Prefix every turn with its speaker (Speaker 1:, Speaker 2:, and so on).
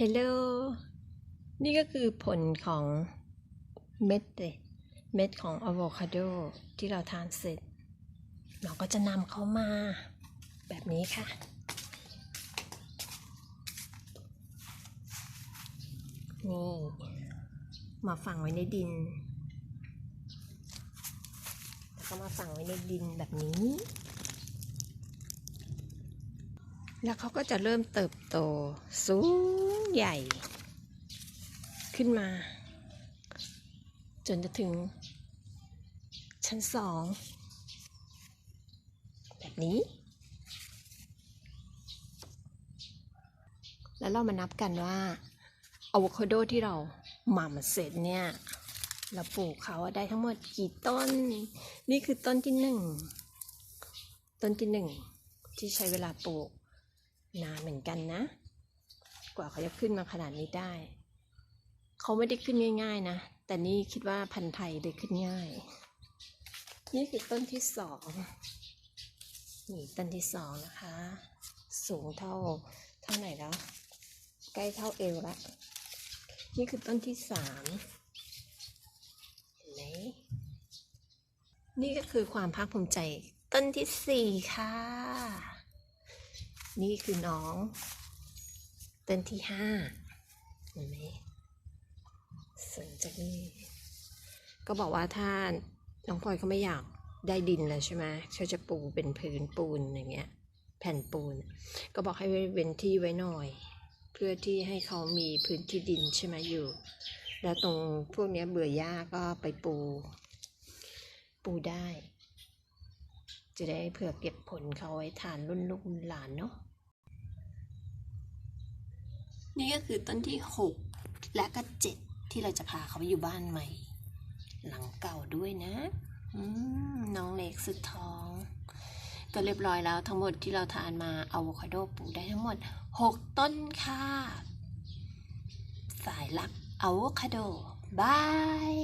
Speaker 1: เฮลโลนี่ก็คือผลของเม็ดเลยเม็ดของอะโวคาโดที่เราทานเสร็จ เราก็จะนำเขามาแบบนี้ค่ะ นี่ มาฝังไว้ในดิน แล้วก็มาฝังไว้ในดินแบบนี้ แล้วเขาก็จะเริ่มเติบโตสูงใหญ่ ขึ้นมา จนจะถึง ชั้นสองแบบนี้ แล้วเรามานับกันว่าอะโวคาโดที่เราหม่ำเสร็จเนี่ย เราปลูกเขาได้ทั้งหมดกี่ต้น นี่คือต้นที่หนึ่ง ต้นที่หนึ่งที่ใช้เวลาปลูก นานเหมือนกันนะ กว่าเขาจะขึ้นมาขนาดนี้ได้ เขาไม่ได้ขึ้นง่าย ๆ นะ แต่นี่คิดว่าพันธุ์ไทยได้ขึ้นง่าย นี่คือต้นที่สองนี่ต้นที่สองนะคะ สูงเท่าเท่าไหร่แล้ว ใกล้เท่าเอวละนี่คือต้นที่สามเห็นไหมนี่ก็คือความภาคภูมิใจต้นที่สี่ค่ะ นี่คือน้องต้นที่ห้าเห็นไหมสูงจากนี่ก็บอกว่าถ้าน้องพลอยเขาไม่อยากได้ดินเลยใช่ไหมเขาจะปูเป็นพื้นปูนอย่างเงี้ย แผ่นปูน ก็บอกให้เว้นที่ไว้หน่อย เพื่อที่ให้เขามีพื้นที่ดินใช่ไหมอยู่ แล้วตรงพวกนี้เบื่อหญ้าก็ไปปู ปูได้ จะได้เผื่อเก็บผลเขาไว้ทานรุ่นลูกรุ่นหลานเนาะ นี่ก็คือต้นที่หกและก็เจ็ดที่เราจะพาเขาไปอยู่บ้านใหม่ หลังเก่าด้วยนะน้องเล็กสุดท้อง ก็เรียบร้อยแล้วทั้งหมดที่เราทานมาอะโวคาโดปลูกได้ทั้งหมด 6 ต้นค่ะ สายลักอะโวคาโดบาย